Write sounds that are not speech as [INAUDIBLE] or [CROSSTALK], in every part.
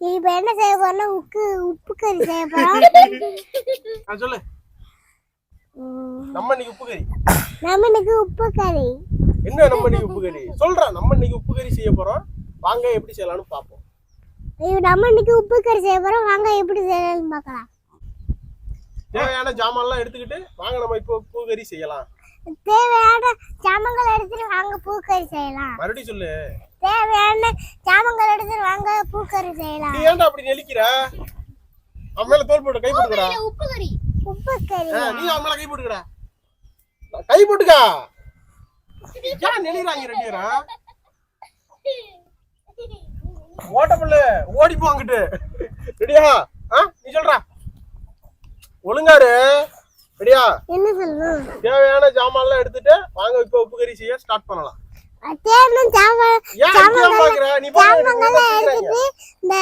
இப்போ என்ன செய்ய போறோம்னா உப்பு உப்பு கறி செய்ய போறோம் [LAUGHS] சொல்லு. நம்ம இன்னைக்கு உப்பு கறி. நம்ம இன்னைக்கு உப்பு கறி. என்ன நம்ம இன்னைக்கு உப்பு கறி? சொல்றா நம்ம இன்னைக்கு உப்பு கறி செய்ய போறோம். வாங்க எப்படி செய்யலாம்னு பார்ப்போம் ஐயோ, நம்ம இன்னைக்கு உப்பு கறி செய்ய போறோம். வாங்க எப்படி செய்யலாம்னு பார்க்கலாம் தேவையான ஜாமான்லாம் எடுத்துக்கிட்டு வாங்க நம்ம இப்போ உப்பு கறி செய்யலாம். தேவையான ஜாமங்கள் எடுத்துட்டு வாங்க பூக்கறி செய்யலாம். மறுபடியும் சொல்லு. தேவையான ஜாமங்கள் எடுத்துட்டு வாங்க பூக்கறி செய்யலாம். நீ ஏன்டா அப்படி நெளிக்கிற? அவன் மேல தோல் போட்டு கை போட்டுக்கடா. உப்பு கறி. உப்பு கறி நீ அவன் மேல கை போட்டுக்கடா. கை போட்டுக்கா. ஏன் நெளிறாங்க ரெண்டு பேரும்? ஓட்ட புல்லு ஓடி போ அங்கிட்டு. ரெடியா? ஆ நீ சொல்றா. ஒழுங்காரு ரெடியா? என்ன சொல்லணும் தேவையான ஜாமான்லாம் எடுத்துட்டு வாங்க இப்போ உப்பு கறி செய்ய ஸ்டார்ட் பண்ணலாம். நீ ஜாமங்கள்லாம் பாக்குற எடுத்துட்டு இந்த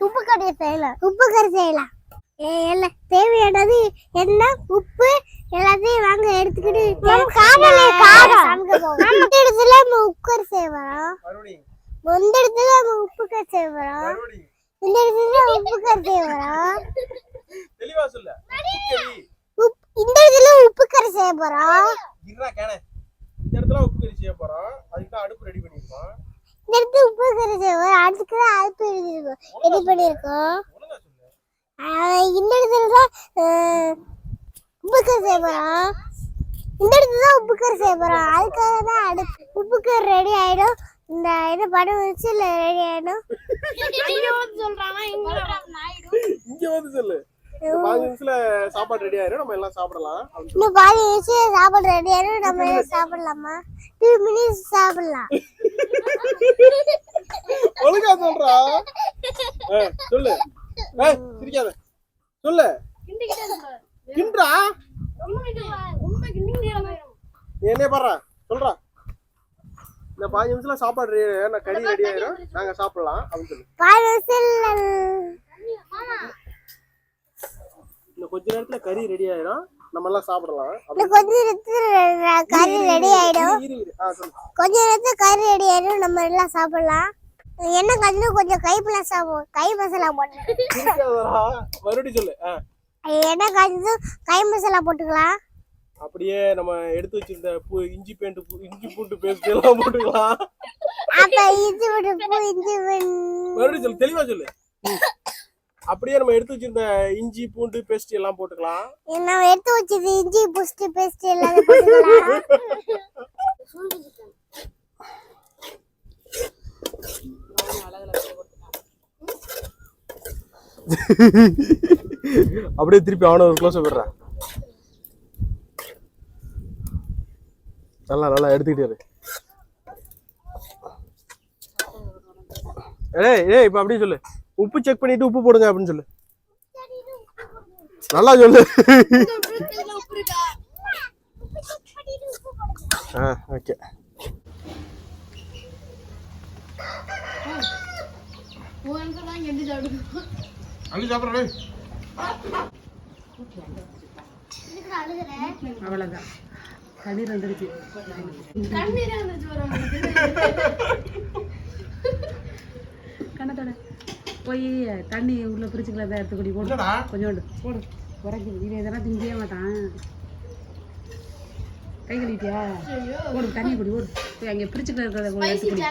உப்பு கறி செய்யலாம் உப்பு கறி செய்யலாம் ஏ, எல்லாம் தேவையானது என்ன? உப்பு எல்லாத்தையும் வாங்க எடுத்துக்கிட்டு காரணம் காரம். நம்ம இடத்துல நம்ம உப்பு கறி செய்ய வரோம் மறுபடியும் இந்த இடத்துல நம்ம உப்பு கறி செய்ய வரோம் மறுபடியும் இந்த இடத்துல உப்பு கறி செய்ய வரோம் தெளிவா சொல்லு. இந்த இடத்துல உப்பு கறி செய்ய போறோம். இடத்துல உப்பு கறி செய்ய போறோம் அதுக்கு தான் அடுப்பு ரெடி பண்ணிருக்கோம் இந்த இடத்துல உப்பு கறி செய்ய போறோம். அதுக்கு தான் அடுப்பு எழுதிருக்கோம் ரெடி சொல்லு. ஆஹ் இந்த இடத்துல தான் உப்பு கறி செய்ய போறோம். இந்த இடத்துல தான் உப்பு கறி செய்ய போறோம். அதுக்காக தான் அடுப்பு உப்பு கறி ரெடி ஆயிடும். இந்த இது படம் வச்சு இல்லை ரெடி ஆயிடும். இங்க வந்து சொல்லு. நிமிஷத்துல சாப்பாடு ரெடி ஆயிரும் நம்ம எல்லாம் சாப்பிடலாம். இன்னும் பாதி வச்சு சாப்பாடு ரெடி நம்ம எல்லாம் சாப்பிடலாமா? டூ மினிட்ஸ் சாப்பிடலாம். [LAUGHS] ஒழுங்கா சொல்றா. சொல்லு. ஏய், சிரிக்காத. சொல்லு. நீ என்ன பாடுறா. சொல்றா. இந்த பாஞ்சு நிமிஷத்துல சாப்பாடு ஆயிரும். கறி ரெடி ஆயிரும். நாங்க சாப்பிடலாம். அப்படின்னு சொல்லு. இந்த கொஞ்ச நேரத்துல கறி ரெடி ஆயிரும் நம்ம எல்லாம் சாப்பிடலாம். கொஞ்ச நேரத்துல கறி ரெடி ஆயிடும். கொஞ்ச நேரத்துல கறி ரெடி ஆயிடும். நம்ம எல்லாம் சாப்பிடலாம். என்ன கண்ணு கொஞ்சம் கை பிள்ளை சாப்பிடும் கை மசாலா போட்டு. மறுபடியும் சொல்லு. என்ன கண்ணு கை மசாலா போட்டுக்கலாம். அப்படியே நம்ம எடுத்து வச்சிருந்த பூ இஞ்சி பேண்ட் பூ- இஞ்சி பூண்டு பேஸ்ட் எல்லாம் போட்டுக்கலாம். அப்ப இஞ்சி போட்டு பூ இஞ்சி மறுபடியும் சொல்லு. தெளிவா சொல்லு. அப்படியே நம்ம எடுத்து வச்சிருந்த இஞ்சி பூண்டு பேஸ்ட் எல்லாம் போட்டுக்கலாம். நம்ம எடுத்து வச்சது இஞ்சி புஸ்ட் பேஸ்ட் எல்லாத்தையும் போட்டுக்கலாம். அப்படியே திருப்பி அவன ஒரு க்ளோஸ் விடுறேன் நல்லா நல்லா எடுத்துக்கிட்டே ஏய் ஏய் இப்போ அப்படியே சொல்லு. உப்பு செக் பண்ணிட்டு உப்பு போடுங்க அப்படின்னு சொல்லு. நல்லா சொல்லு. ஆ ஓகே அவ்வளோதான் கண்ணீர் வந்துருச்சு. கண்ணத்தோட போய் தண்ணி உள்ள பிரிச்சுக்கல தான் எடுத்து குடி போடு. கொஞ்சோண்டு போடு. உரைக்குது இவன் எதனா திங்கவே மாட்டான். கை கழுவிட்டியா? போடு தண்ணி குடி ஓடு போய் அங்கே பிரிச்சுக்கல இருக்கிறத எடுத்து குடி.